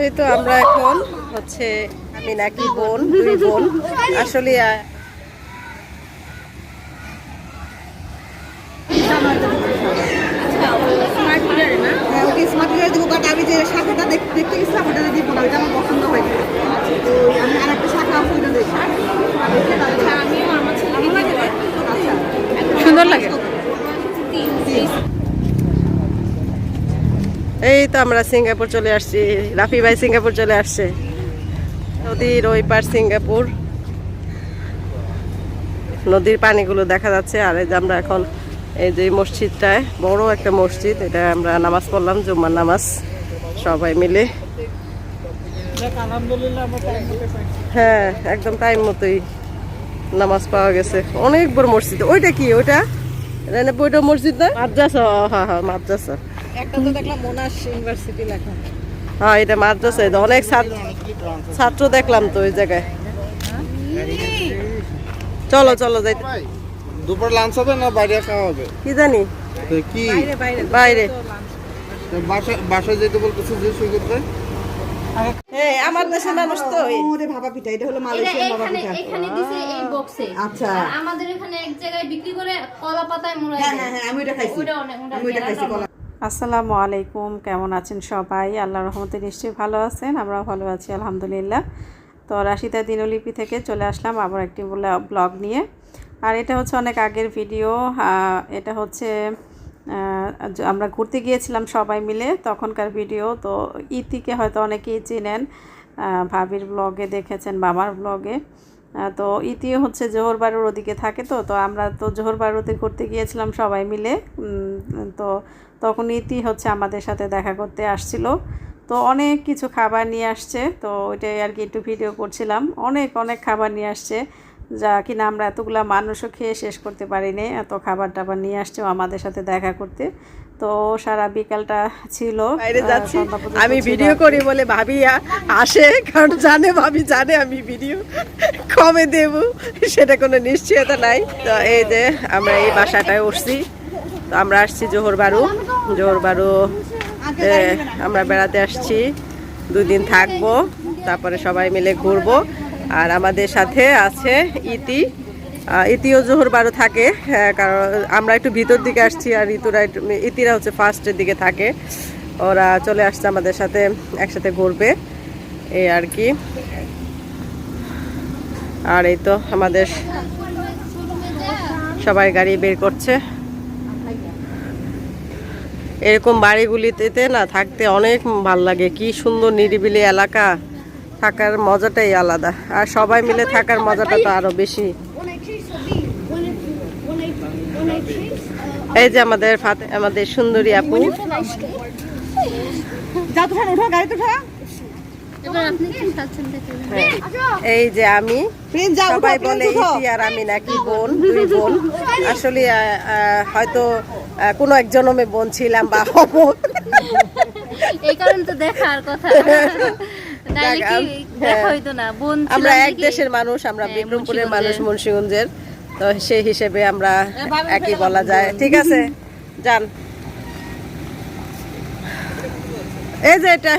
এই তো আমরা এখন হচ্ছে আমি নাকি বোন দুই বোন আসলে হ্যাঁ, স্মার্ট মিটার দিব বাট আমি যে শাখাটা দেখতে গেছিলাম ওটা দিব না ওইটা আমার পছন্দ হয়নি তো আমি আর একটা শাখা আছে ওইটা দেখি। আচ্ছা আচ্ছা। সুন্দর লাগে? এই তো আমরা সিঙ্গাপুর চলে আসছি। রাফি ভাই সিঙ্গাপুর চলে আসছে। নদীর ওই পার সিঙ্গাপুর। নদীর পানিগুলো দেখা যাচ্ছে। আর এই যে আমরা এখন এই যে মসজিদটায় বড় একটা মসজিদ এটা আমরা নামাজ পড়লাম জুম্মার নামাজ সবাই মিলে। হ্যাঁ একদম টাইম মতোই নামাজ পাওয়া গেছে। অনেক বড় মসজিদ। ওইটা কি? ওইটা? না মসজিদ না? মাদ্রাসা। হ্যাঁ হ্যাঁ মাদ্রাসা। একটা তো দেখলাম মোনাশ ইউনিভার্সিটি লেখা। হ্যাঁ এটা মাদ্রাসা এটা অনেক ছাত্র ছাত্র দেখলাম তো ওই জায়গায়। চলো চলো যাই। দুপুর লাঞ্চ হবে না বাইরে খাওয়া হবে? কি জানি? কি? বাইরে বাইরে বাসায় যেতে বলতেছে যে হ্যাঁ আমার দেশের মানুষ তো ওরে ভাপা পিঠা এটা হলো মালয়েশিয়ার ভাপা পিঠা এখানে দিছে এই বক্সে আচ্ছা। আমাদের এখানে এক জায়গায় বিক্রি করে কলা পাতায় মোড়ায় হ্যাঁ হ্যাঁ হ্যাঁ আমি ওটা খাইছি। ওটা অনেক আমি ওটা খাইছি কলা। আসসালামু আলাইকুম, কেমন আছেন সবাই? আল্লাহ রহমতে নিশ্চয়ই ভালো আছেন, আমরাও ভালো আছি, আলহামদুলিল্লাহ। তো রাশিদা দিনলিপি থেকে চলে আসলাম আবার একটি ব্লগ নিয়ে। আর এটা হচ্ছে অনেক আগের ভিডিও এটা হচ্ছে আমরা ঘুরতে গিয়েছিলাম সবাই মিলে তখনকার ভিডিও, তো ইতিকে হয়তো অনেকেই চেনেন ভাবির ব্লগে দেখেছেন, বাবার ব্লগে। তো ইতি হচ্ছে জোহর বারুর ওদিকে থাকে তো তো আমরা তো জোহর বারুতে ঘুরতে গিয়েছিলাম সবাই মিলে। তো তখন ইতি হচ্ছে আমাদের সাথে দেখা করতে আসছিল। তো অনেক কিছু খাবার নিয়ে আসছে, তো ওইটাই আর কি একটু ভিডিও করছিলাম। অনেক অনেক খাবার নিয়ে আসছে, যা কিনা আমরা এতগুলা মানুষও খেয়ে শেষ করতে পারিনি। এত খাবার টাবার নিয়ে আসছে আমাদের সাথে দেখা করতে। তো সারা বিকালটা ছিল বাইরে যাচ্ছি। আমি ভিডিও করি বলে ভাবি আসে কারণ জানে ভাবি জানে আমি ভিডিও কবে দেব সেটা কোনো নিশ্চয়তা নাই। তো এই যে আমরা এই বাসাটায় উঠছি। তো আমরা আসছি জোহর বারু। জোহর বারু আমরা বেড়াতে আসছি। দুই দিন থাকব তারপরে সবাই মিলে ঘুরবো। আর আমাদের সাথে আছে ইতি। ইতিও জোহর বারো থাকে হ্যাঁ, কারণ আমরা একটু ভিতর দিকে আসছি আর ঋতুরা ইতিরা হচ্ছে ফার্স্টের দিকে থাকে। ওরা চলে আসছে আমাদের সাথে একসাথে ঘুরবে এই আর কি। আর এই তো আমাদের সবাই গাড়ি বের করছে। এরকম বাড়িগুলিতে না থাকতে অনেক ভালো লাগে কি সুন্দর নিরিবিলি এলাকা থাকার মজাটাই আলাদা। আর সবাই মিলে থাকার মজাটা তো আরও বেশি। এই যে আমাদের ফাতে আমাদের সুন্দরী আপু। when I skateboard. যা তো ওঠা গাড়িতে ওঠা। এবার আপনি কি খাচ্ছেন দেখুন এই যে আমি সবাই বলে ইতি আর আমি নাকি বোন দুই বোন। আসলে হয়তো কোনো এক জন্মে বোন ছিলাম বা হব। এই কারণে তো দেখার কথা। ছিলাম আমরা এক দেশের মানুষ আমরা হ্যাঁ, বিক্রমপুরের মানুষ। মুন্সিগঞ্জের তো সেই হিসেবে আমরা একই বলা যায়। ঠিক আছে যান। এই যে এটা।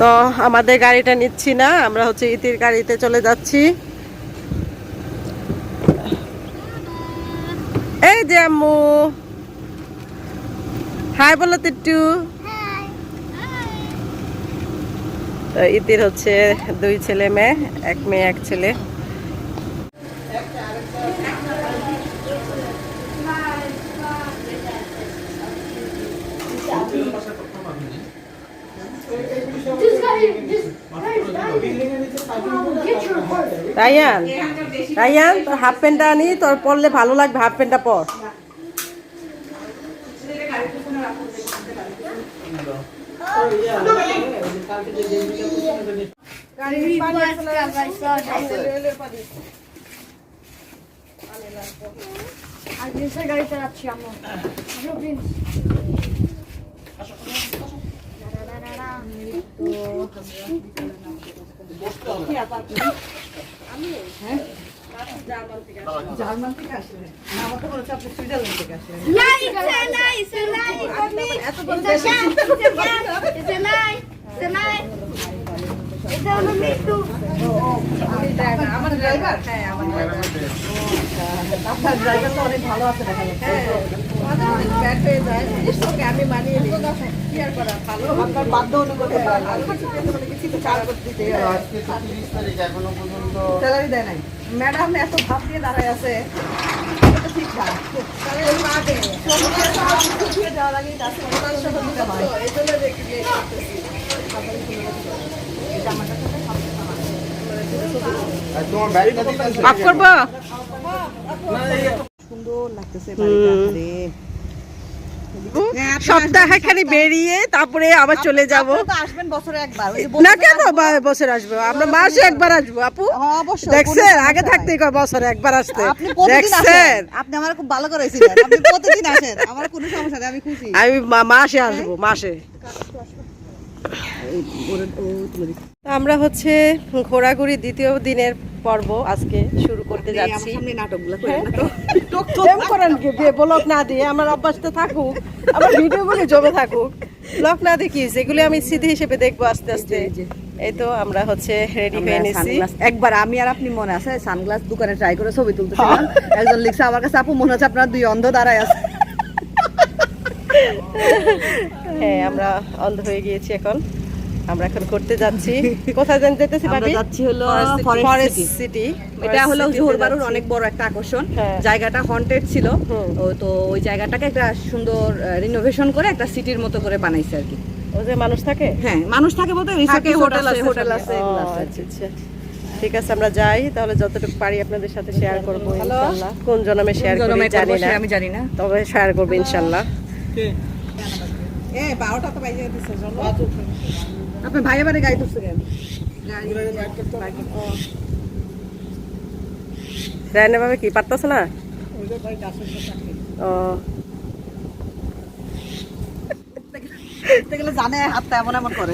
তো আমাদের গাড়িটা নিচ্ছি না আমরা হচ্ছে ইতির গাড়িতে চলে যাচ্ছি। এই যে আম্মু। হাই বলো তো তো ইতির হচ্ছে দুই ছেলে মেয়ে এক মেয়ে এক ছেলে। রায়ান রায়ান তোর হাফ প্যান্টটা আনি তোর পরলে ভালো লাগবে হাফ প্যান্টটা পর। আর জিন্সের গাড়ি চালাচ্ছি আমরা প্রিন্স জার্মান থেকে আসলেন না, আমার তো মনে হচ্ছে আপনি সুইজারল্যান্ড থেকে আসলেন me too. আমার ড্রাইভার হ্যাঁ আমার ড্রাইভার আপনার ড্রাইভার তো অনেক ভালো আছে দেখা যাচ্ছে। হয়ে আমি মানিয়ে নিই কি আর করা ভালো? আপনার বাধ্য অনুকূলে কিছু চাল করতে দিতে স্যালারি দেয় নাই। ম্যাডাম এত ভাব দিয়ে দাঁড়ায় আছে। যাওয়ার আগেই? মাফ করব? সুন্দর লাগতেছে হ্যাঁ, আপনি সপ্তাহে খালি বেরিয়ে তারপরে আবার চলে যাব। আসবেন বছরে একবার। না কেন? আসব। আসব। আমরা মাসে একবার আসব আপু। হ্যাঁ, দেখছেন? আগে সমস্যা থাকতেই কয় বছরে একবার আসতে? নাই। আপনি দেখছেন? আপনি আমার খুব ভালো করেছিলেন আপনি প্রতিদিন আসেন। আমার কোনো সমস্যা নেই আমি খুশি। আমি মাসে আসব মাসে। আমরা হচ্ছে ঘোরাঘুরি দ্বিতীয় দিনের পর্ব আজকে শুরু করতে যাচ্ছি। না দিয়ে আমার অভ্যাস তো থাকুক আমার ভিডিওগুলি জমে থাকুক। ব্লক না দেখি যেগুলি আমি স্মৃতি হিসেবে দেখব আস্তে আস্তে। এই তো আমরা হচ্ছে রেডি হয়ে নিছি। একবার আমি আর আপনি মনে আছে সানগ্লাস দোকানে ট্রাই করে ছবি তুলতেছিলাম। একজন লিখছে আমার কাছে আপু মনে হচ্ছে আপনার দুই অন্ধ দাঁড়ায় আছে হ্যাঁ আমরা অন্ধ হয়ে গিয়েছি এখন। আমরা এখন করতে যাচ্ছি। কোথায় জান যেতেছি আমরা যাচ্ছি হলো ফরেস্ট সিটি। এটা হলো জোহরবারুর অনেক বড় একটা আকর্ষণ। হ্যাঁ। জায়গাটা হন্টেড ছিল। ও তো ওই জায়গাটাকে একটা সুন্দর রিনোভেশন করে একটা সিটির মতো করে বানাইছে আর কি। ও যে মানুষ থাকে? হ্যাঁ মানুষ থাকে বলতে রিসোর্টে হোটেল আছে হোটেল আছে এগুলো আছে। আচ্ছা আচ্ছা। ঠিক আছে আমরা যাই। তাহলে যতটুকু পারি আপনাদের সাথে শেয়ার করব ইনশাআল্লাহ কোন জনমে শেয়ার করি জনমে জানি না। আমি জানি না। তবে শেয়ার করব ইনশাআল্লাহ এ বারোটা তো বাইরে দিচ্ছে আপনি ভাই আবার গাড়ি তুলছে কেন? রায়না ভাবে কি পারতেছে না? ও। জানে হাতটা এমন এমন করে।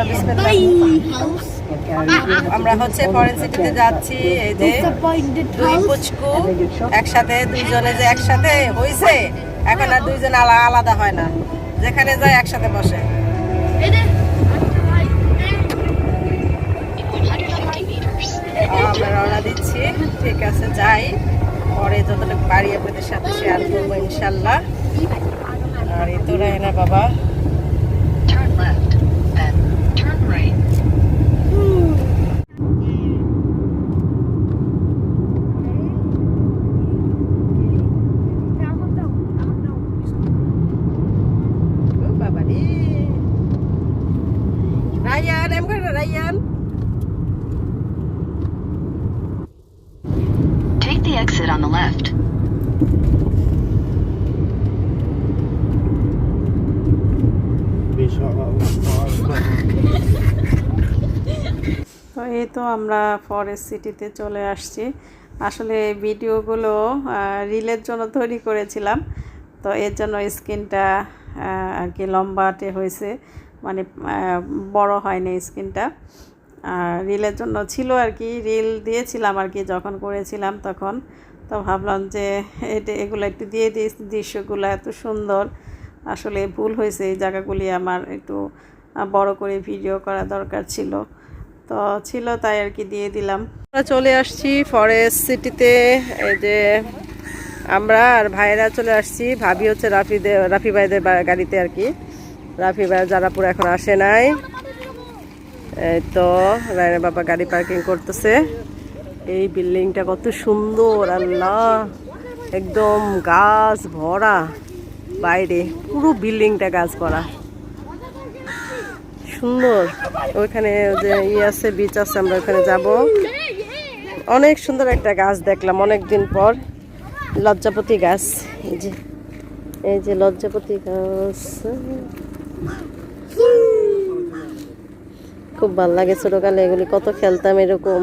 বিসমিল্লাহ আমরা হচ্ছে ফরেন সিটিতে যাচ্ছি এই যে দুই পুচকু একসাথে দুইজনে যে একসাথে হইছে এখন আর দুইজন আলা- আলাদা হয় না। যেখানে যায় একসাথে বসে। আমরা রওনা দিচ্ছি। ঠিক আছে যাই। পরে যতটুকু পারি আপনাদের সাথে শেয়ার করব ইনশাল্লাহ। আর এই তো রায়না বাবা Turn left, then turn right. ও বাবা রে Ryan M Take the exit on the left. তো এই তো আমরা ফরেস্ট সিটিতে চলে আসছি। আসলে এই ভিডিওগুলো রিলের জন্য তৈরি করেছিলাম। তো এর জন্য স্ক্রিনটা আর কি লম্বাটে হয়েছে। মানে বড় হয়নি স্ক্রিনটা আর রিলের জন্য ছিল আর কি, রিল দিয়েছিলাম আর কি যখন করেছিলাম তখন। তো ভাবলাম যে এটা, এগুলো একটু দিয়ে দিই, দৃশ্যগুলো এত সুন্দর। আসলে ভুল হয়েছে, এই জায়গাগুলি আমার একটু বড় করে ভিডিও করা দরকার ছিল। তো ছিল তাই আর কি দিয়ে দিলাম। আমরা চলে আসছি ফরেস্ট সিটিতে, এই যে আমরা আর ভাইয়েরা চলে আসছি, ভাবি হচ্ছে রাফিদের রাফি ভাইদের গাড়িতে আর কি। রাফি ভাই যারাপুর এখন আসে নাই। এই তো রায়না বাবা গাড়ি পার্কিং করতেছে। এই বিল্ডিংটা কত সুন্দর, আল্লাহ। একদম গাছ ভরা। বাইরে পুরো বিল্ডিংটা গাছ ভরা। সুন্দর। ওইখানে যে ইয়ে আছে বিচ আছে, আমরা ওখানে যাব। অনেক সুন্দর একটা গাছ দেখলাম অনেক দিন পর। লজ্জাপতি গাছ। এই যে এই যে লজ্জাপতি গাছ। খুব ভালো লাগে ছোটকালে এগুলি, কত খেলতাম এরকম।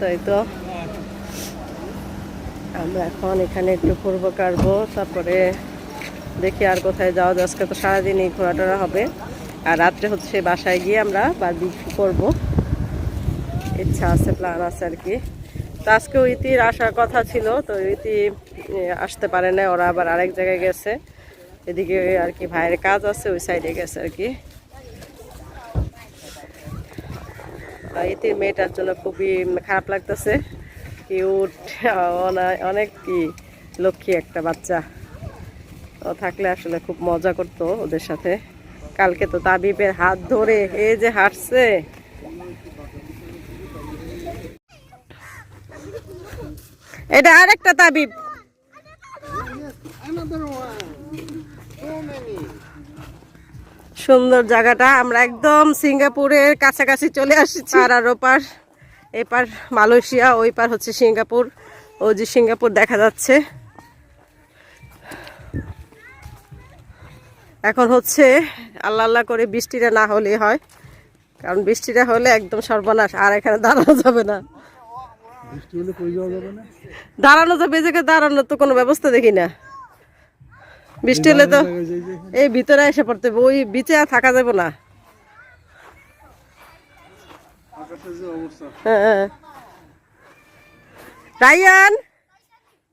তাই তো? আমরা এখন এখানে একটু ঘুরবো কাটবো তারপরে দেখি আর কোথায় যাওয়া যায়। আজকে তো সারাদিনই ঘোরাটোরা হবে। আর রাত্রে হচ্ছে বাসায় গিয়ে আমরা বারবিকিউ করব। ইচ্ছা আছে, প্ল্যান আছে আর কি। তো ইতির আসার কথা ছিল, তো ইতি আসতে পারে না ওরা আবার আরেক জায়গায় গেছে। এদিকে আর কি ভাইয়ের কাজ আছে, ওই সাইডে গেছে আর কি। ইতির মেয়েটার জন্য খুবই খারাপ লাগতেছে কিউট অনেক কি লক্ষ্মী একটা বাচ্চা। ও থাকলে আসলে খুব মজা করতো ওদের সাথে। কালকে তো তাবিবের হাত ধরে, এই যে হাঁটছে। এটা আরেকটা তাবিব। সুন্দর জায়গাটা। আমরা একদম সিঙ্গাপুরের কাছাকাছি চলে আসছি। আর আর ওপার, এপার মালয়েশিয়া, ওই পার হচ্ছে সিঙ্গাপুর। ও যে সিঙ্গাপুর দেখা যাচ্ছে। এখন হচ্ছে আল্লাহ আল্লাহ করে বৃষ্টিটা না হলেই হয়। কারণ বৃষ্টিটা হলে একদম সর্বনাশ, আর এখানে দাঁড়ানো যাবে না। দাঁড়ানো যাবে এই জায়গায় দাঁড়ানোর তো কোনো ব্যবস্থা দেখি না। বৃষ্টি হলে তো এই ভিতরে এসে পড়তে হবে ওই বিচে আর থাকা যাবে না। হ্যাঁ রায়ান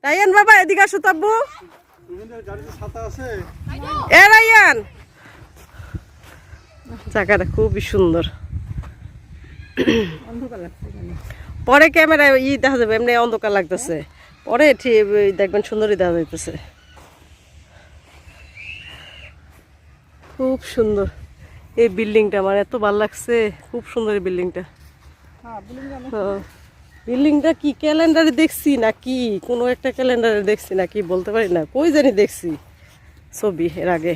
রায়ান বাবা এদিকে আসো তাব্বু এ রায়ান। জায়গাটা খুবই সুন্দর। পরে ক্যামেরায় ই দেখা যাবে এমনি অন্ধকার লাগতেছে। পরে ঠিক দেখবেন সুন্দরই দেখা যাইতেছে। খুব সুন্দর। এই বিল্ডিংটা আমার এত ভালো লাগছে খুব সুন্দর এই বিল্ডিংটা। বিল্ডিংটা কি ক্যালেন্ডারে দেখছি না কি কোনো একটা ক্যালেন্ডারে দেখছি না কি বলতে পারি না। কই জানি দেখছি ছবি এর আগে।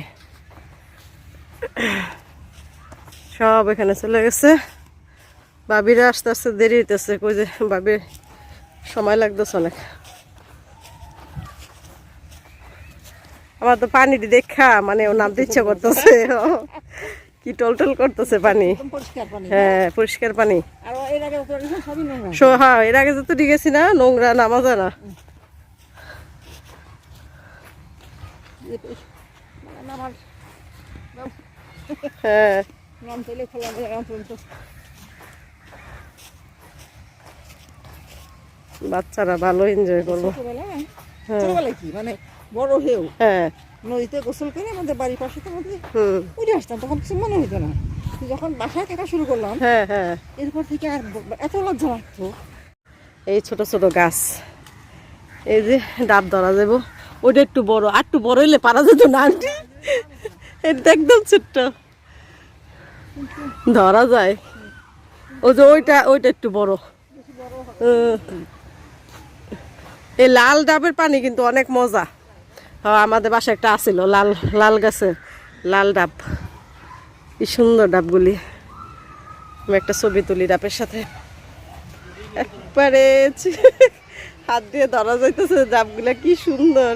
সব এখানে চলে গেছে। বাবিরা আস্তে আস্তে দেরি হইতেছে। কই যে বাবির সময় লাগতেছে অনেক। আমার তো পানি দেখা মানে ও নামতে ইচ্ছে করতেছে। কি টলটল করতেছে পানি। পরিষ্কার পানি। হ্যাঁ পরিষ্কার পানি। এর আগে তো এরকম সবই নোংরা। সো হ্যাঁ এর আগে যত গেছি না নোংরা নামা যায় না। মানে হ্যাঁ নাম তেলে খোলা জায়গা পর্যন্ত বাচ্চারা ভালো এনজয় করব। ছোটবেলায়? ছোটবেলায় কি? মানে বড় হেউ হ্যাঁ। নদীতে গোসল করে আমাদের বাড়ির পাশে তো উঠে আসতাম তখন কিছু মনে হতো না। যখন বাসায় থাকা শুরু করলাম হ্যাঁ হ্যাঁ। এরপর থেকে আর এত লজ্জা লাগতো। এই ছোট ছোট গাছ। এই যে ডাব ধরা যাব ওটা একটু বড়। আর একটু বড় হইলে পারা যেত না আন্টি। এটা একদম ছোট্ট। ধরা যায়। ও যে ওইটা ওইটা একটু বড়। হুম। এই লাল ডাবের পানি কিন্তু অনেক মজা। আমাদের বাসায় একটা আছিল, লাল লাল গাছে লাল ডাব। এই সুন্দর ডাবগুলি। আমি একটা ছবি তুলি ডাবের সাথে। একবারে হাত দিয়ে ধরা যাইতেছে ডাবগুলা, কি সুন্দর।